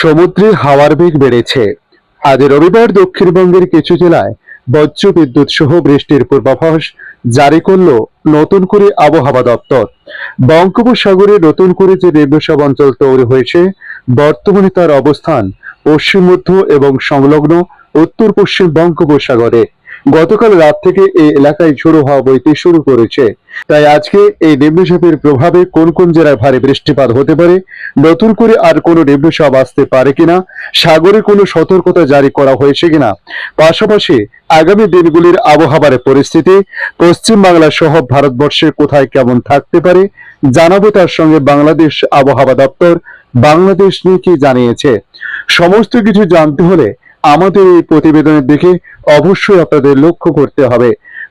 সমুদ্রে হাওয়ার বেগ বেড়েছে। আজ রবিবার দক্ষিণবঙ্গের কিছু জেলায় বজ্র বিদ্যুৎ সহ বৃষ্টির পূর্বাভাস জারি করল নতুন করে আবহাওয়া দপ্তর। বঙ্গোপসাগরে নতুন করে যে নিম্নসব অঞ্চল তৈরি হয়েছে, বর্তমানে তার অবস্থান পশ্চিম মধ্য এবং সংলগ্ন উত্তর পশ্চিম বঙ্গোপসাগরে। গতকাল রাত থেকে এই এলাকায় ঝোড়ো হওয়া বইতে শুরু করেছে। তাই আজকে এই নিম্নচাপের প্রভাবে কোন কোন জেলায় ভারী বৃষ্টিপাত হতে পারে, নতুন করে আর কোনো নিম্নচাপ আসতে পারে কিনা, সাগরে কোনো সতর্কতা জারি করা হয়েছে কিনা, পাশাপাশি আগামী দিনগুলির আবহাওয়ার পরিস্থিতি পশ্চিম বাংলা সহ ভারতবর্ষে কোথায় কেমন থাকতে পারে, জানাব তার সঙ্গে বাংলাদেশ আবহাওয়া দপ্তর, বাংলাদেশ নিয়ে কি জানিয়েছে। সমস্ত কিছু জানতে হলে আমাদের এই প্রতিবেদনের দিকে অবশ্যই আপনাদের লক্ষ্য করতে হবে।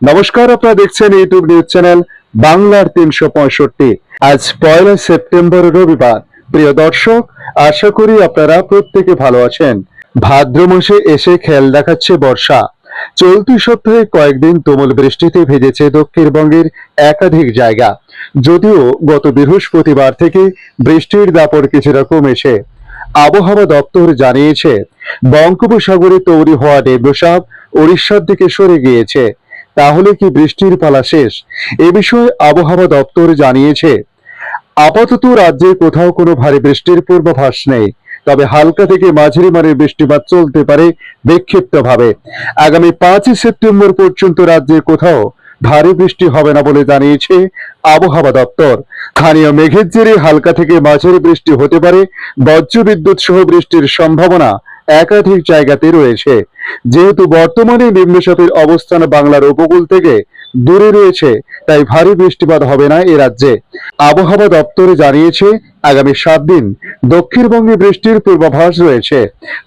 নমস্কার, আপনারা দেখছেন ইউটিউব নিউজ চ্যানেল বাংলার তিনশো পঁয়ষট্টি। আজ পয়লা সেপ্টেম্বর, রবিবার। প্রিয় দর্শক, আশা করি আপনারা প্রত্যেকে ভালো আছেন। ভাদ্র মাসে এসে খেয়াল দেখাচ্ছে বর্ষা। চলতি সপ্তাহে কয়েকদিন তুমুল বৃষ্টিতে ভেজেছে দক্ষিণবঙ্গের একাধিক জায়গা। যদিও গত বৃহস্পতিবার থেকে বৃষ্টির দাপট কিছুটা কমেছে। আবহাওয়া দপ্তর জানিয়েছে, বঙ্গোপসাগরে তৈরি হওয়া নিম্নচাপ উড়িষ্যার দিকে সরে গিয়েছে। তাহলে কি বৃষ্টির পালা শেষ? এ বিষয়ে আবহাওয়া দপ্তর জানিয়েছে, আপাতত রাজ্যে কোথাও কোনো ভারী বৃষ্টির পূর্বাভাস নেই, তবে হালকা থেকে মাঝারি মানের বৃষ্টিপাত চলতে পারে বিক্ষিপ্তভাবে। আগামী পাঁচই সেপ্টেম্বর পর্যন্ত রাজ্যে কোথাও ভারী বৃষ্টি হবে না বলে জানিয়েছে আবহাওয়া দপ্তর। স্থানীয় মেঘের জেরে হালকা থেকে মাঝারি বৃষ্টি হতে পারে। বজ্রবিদ্যুৎ সহ বৃষ্টির সম্ভাবনা একাধিক জায়গাতে রয়েছে। যেহেতু বর্তমানে নিম্নচাপের অবস্থান বাংলার উপকূল থেকে দূরে রয়েছে, তাই ভারী বৃষ্টিপাত হবে না এ রাজ্যে। আবহাওয়া দপ্তরে জানিয়েছে, আগামী সাত দিন দক্ষিণবঙ্গে বৃষ্টির পূর্বাভাস রয়েছে।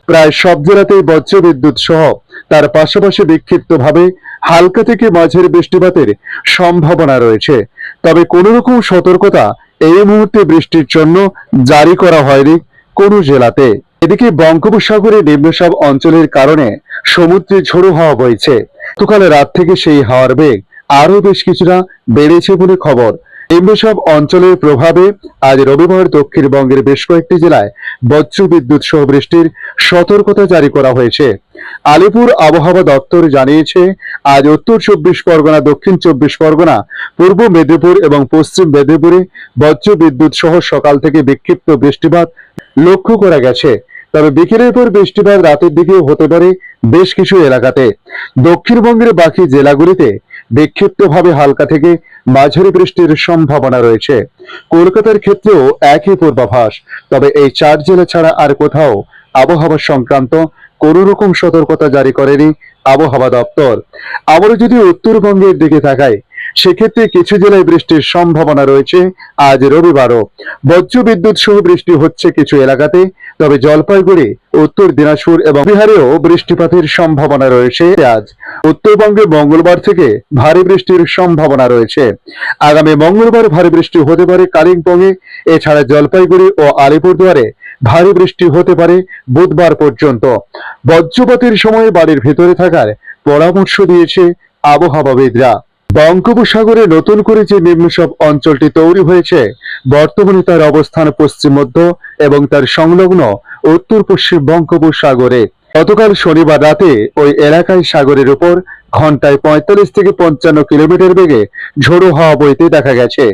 প্রায় সব জেলাতেই বজ্রবিদ্যুৎ সহ তার পাশাপাশি বিক্ষিপ্তভাবে হালকা থেকে মাঝের বৃষ্টিপাতের সম্ভাবনা রয়েছে। তবে কোনো রকম সতর্কতা এই মুহূর্তে বৃষ্টির জন্য জারি করা হয়নি কোনো জেলাতে। এদিকে বঙ্গোপসাগরে নিম্নচাপ অঞ্চলের কারণে সমুদ্রে ঝোড়ো হাওয়া বইছে। গতকাল রাত থেকে সেই হাওয়ার বেগ আরও বেশ কিছুটা বেড়েছে বলে খবর নিম্নচাপ অঞ্চলের প্রভাবে আজ রবিবার দক্ষিণবঙ্গের বেশ কয়েকটি জেলায় বজ্র বিদ্যুৎ সহ বৃষ্টির সতর্কতা জারি করা হয়েছে। আলিপুর আবহাওয়া দপ্তর জানিয়েছে, আজ উত্তর চব্বিশ পরগনা, দক্ষিণ চব্বিশ পরগনা, পূর্ব মেদিনীপুর এবং পশ্চিম মেদিনীপুরে বজ্র বিদ্যুৎ সহ সকাল থেকে বিক্ষিপ্ত বৃষ্টিপাত লক্ষ্য করা গেছে। তবে বিকেলের পর বৃষ্টিপাত রাতের দিকেও হতে পারে বেশ কিছু এলাকাতে। দক্ষিণবঙ্গের বাকি জেলাগুলিতে বিক্ষিপ্তভাবে হালকা থেকে মাঝারি বৃষ্টির সম্ভাবনা রয়েছে। কলকাতার ক্ষেত্রেও একই পূর্বাভাস, তবে এই চার জেলা ছাড়া আর কোথাও আবহাওয়া সংক্রান্ত কোনো রকম সতর্কতা জারি করেনি আবহাওয়া দপ্তর। আবারও যদি উত্তরবঙ্গের দিকে তাকায় সেক্ষেত্রে কিছু জেলায় বৃষ্টির সম্ভাবনা রয়েছে। আজ রবিবারও বজ্র বিদ্যুৎ সহ বৃষ্টি হচ্ছে কিছু এলাকাতে, তবে জলপাইগুড়ি, উত্তর দিনাজপুর এবং বিহারেও বৃষ্টিপাতের সম্ভাবনা রয়েছে আজ। উত্তরবঙ্গে মঙ্গলবার থেকে ভারী বৃষ্টির সম্ভাবনা রয়েছে। আগামী মঙ্গলবার ভারী বৃষ্টি হতে পারে কালিম্পংয়ে, এছাড়া জলপাইগুড়ি ও আলিপুরদুয়ারে ভারী বৃষ্টি হতে পারে বুধবার পর্যন্ত। বজ্রপাতের সময় বাড়ির ভেতরে থাকার পরামর্শ দিয়েছে আবহাওয়াবিদরা। বঙ্গোপসাগরে নতুন করে যে নিম্নচাপ অঞ্চলটি তৈরি হয়েছে, বর্তমানে তার অবস্থান পশ্চিম মধ্য এবং তার সংলগ্ন উত্তর পশ্চিম বঙ্গোপসাগরে। গতকাল শনিবার রাতে ওই এলাকায় সাগরের উপর ঘন্টায় পঁয়তাল্লিশ থেকে পঞ্চান্ন কিলোমিটার বেগে ঝোড়ো হওয়া বইতে দেখা গেছে।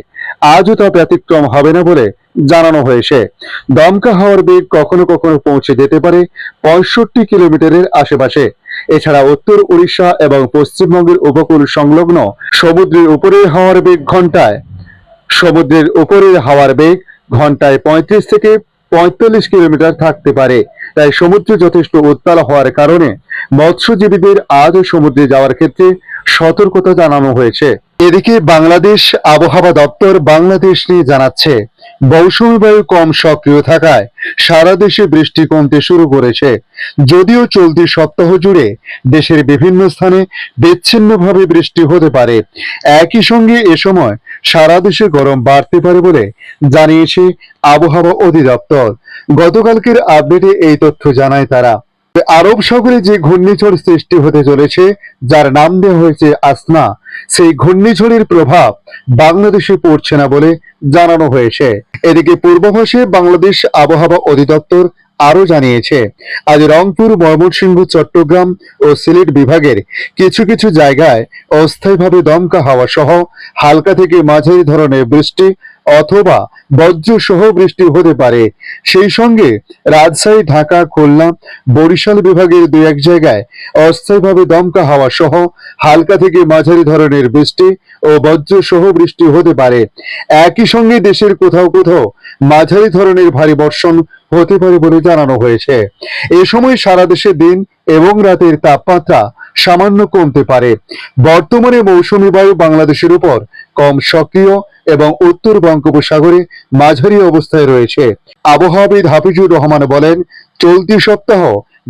আজও তা ব্যতিক্রম হবে না বলে জানানো হয়েছে। দমকা হাওয়ার বেগ কখনো কখনো পৌঁছে যেতে পারে পঁয়ষট্টি কিলোমিটারের আশেপাশে। এছাড়া উত্তর উড়িষ্যা এবং পশ্চিমবঙ্গের উপকূল সংলগ্ন সমুদ্রের উপরের হাওয়ার বেগ ঘন্টায়। সমুদ্রের উপরের হাওয়ার বেগ ঘন্টায় পঁয়ত্রিশ থেকে পঁয়তাল্লিশ কিলোমিটার থাকতে পারে। তাই সমুদ্র যথেষ্ট উত্তাল হওয়ার কারণে মৎস্যজীবীদের আজও সমুদ্রে যাওয়ার ক্ষেত্রে সতর্কতা জানানো হয়েছে। এদিকে বাংলাদেশ আবহাওয়া দপ্তর বাংলাদেশ নিয়ে জানাচ্ছে মৌসুমী বায়ু কম সক্রিয় থাকায় সারা দেশে বৃষ্টি কমতে শুরু করেছে। যদিও চলতি সপ্তাহ জুড়ে দেশের বিভিন্ন স্থানে বিচ্ছিন্নভাবে বৃষ্টি হতে পারে। একই সঙ্গে এ সময় সারা দেশে গরম বাড়তে পারে বলে জানিয়েছে আবহাওয়া অধিদপ্তর। গতকালকের আপডেটে এই তথ্য জানায় তারা। আরব সাগরে যে ঘূর্ণিঝড় সৃষ্টি হতে চলেছে, যার নাম দেওয়া হয়েছে আসনা সেই ঘূর্ণিঝড়ের প্রভাব বাংলাদেশে পড়ছে না বলে জানানো হয়েছে। এদিকে পূর্বাভাসে বাংলাদেশ আবহাওয়া অধিদপ্তর আরও জানিয়েছে, আজ রংপুর, ময়মনসিংহ, চট্টগ্রাম ও সিলেট বিভাগের কিছু কিছু জায়গায় অস্থায়ীভাবে দমকা হাওয়া সহ হালকা থেকে মাঝারি ধরনের বৃষ্টি অথবা বজ্র সহ বৃষ্টি হতে পারে। সেই সঙ্গে রাজশাহী, ঢাকা, খুলনা, বরিশাল বিভাগের দু এক জায়গায় অস্থায়ীভাবে দমকা হাওয়া সহ হালকা থেকে মাঝারি ধরনের বৃষ্টি ও বজ্র সহ বৃষ্টি হতে পারে। একই সঙ্গে দেশের কোথাও কোথাও মাঝারি ধরনের ভারী বর্ষণ হতে পারে বলে জানানো হয়েছে। এ সময় সারা দেশে দিন এবং রাতের তাপমাত্রা সামান্য কমতে পারে। বর্তমানে মৌসুমী বায়ু বাংলাদেশের উপর কম সক্রিয় এবং উত্তর বঙ্গোপসাগরে মাঝারি অবস্থায় রয়েছে। আবহাওয়াবিদ হাফিজুর রহমান বলেন, চলতি সপ্তাহ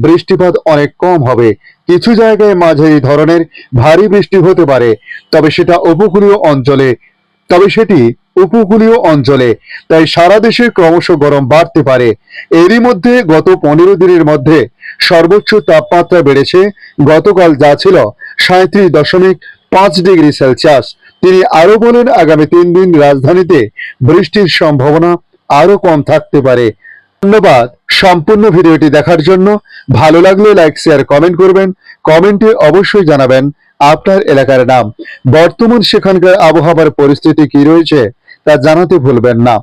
বৃষ্টিপাত অনেক কম হবে। কিছু জায়গায় মাঝারি ধরনের ভারী বৃষ্টি হতে পারে, তবে সেটা উপকূলীয় অঞ্চলে, তবে সেটি উপকূলীয় অঞ্চলে। তাই সারা দেশে ক্রমশ গরম বাড়তে পারে। এরই মধ্যে গত পনেরো দিনের মধ্যে সর্বোচ্চ তাপমাত্রা বেড়েছে। গতকাল যা ছিল সাঁত্রিশ দশমিক পাঁচ ডিগ্রি সেলসিয়াস। তিনি আরও বলেন, আগামী তিন দিন রাজধানীতে বৃষ্টির সম্ভাবনা আরও কম থাকতে পারে। ধন্যবাদ সম্পূর্ণ ভিডিওটি দেখার জন্য। ভালো লাগলে লাইক শেয়ার কমেন্ট করবেন। কমেন্টে অবশ্যই জানাবেন আপনার এলাকার নাম। বর্তমান সেখানকার আবহাওয়ার পরিস্থিতি কি রয়েছে তা জানাতে ভুলবেন না।